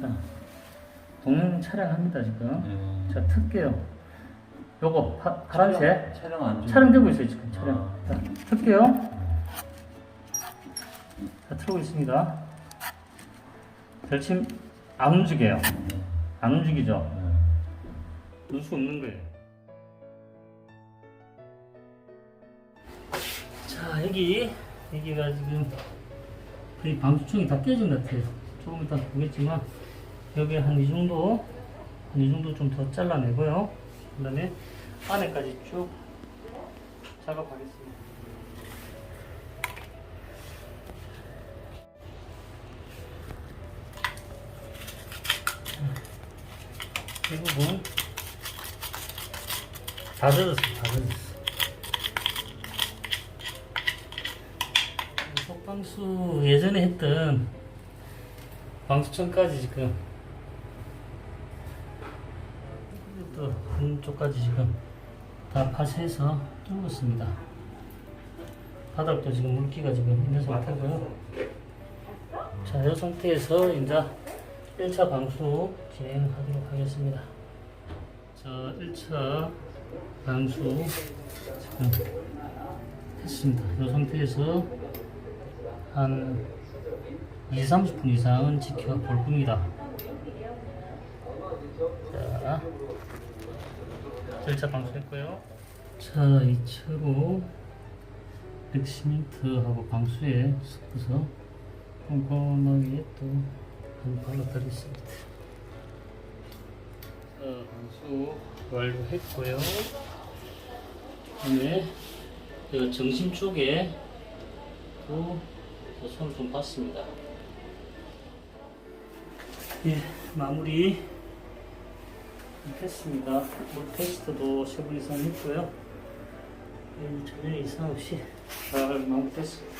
자, 동영 촬영합니다 지금. 네. 자, 틀게요. 요거 파, 파란색 촬영 안 중. 촬영되고 있어요 지금 촬영. 아. 자, 틀게요. 자, 틀고 있습니다. 절침 안 움직여요. 안 움직이죠. 네. 넣을 수 없는 거예요. 자, 여기, 여기가 지금 거의 방수청이 다 깨진 것 같아요. 조금 이따 보겠지만, 여기 한 이 정도, 한 이 정도 좀 더 잘라내고요. 그 다음에 안에까지 쭉 작업하겠습니다. 이 부분 다 젖었어, 다 젖었어. 이 속방수 예전에 했던 방수천까지 지금 또 한쪽까지 지금 다 파쇄해서 뚫었습니다. 바닥도 지금 물기가 지금 있는 상태고요. 자, 이 상태에서 이제 1차 방수 진행하도록 하겠습니다. 자, 1차 방수 지금 했습니다. 이 상태에서 한 2, 30분 이상은 지켜볼 겁니다. 자, 1차 방수했고요. 자, 2차로 렉시멘트하고 방수에 섞어서 꼼꼼하게 또한 발라드리겠습니다. 자, 방수 완료했고요. 그다음에 이 정심 쪽에 또손 좀 봤습니다. 예, 마무리 했습니다. 물 테스트도 세분 이상 했고요. 예, 전혀 이상 없이 잘 마무리됐습니다.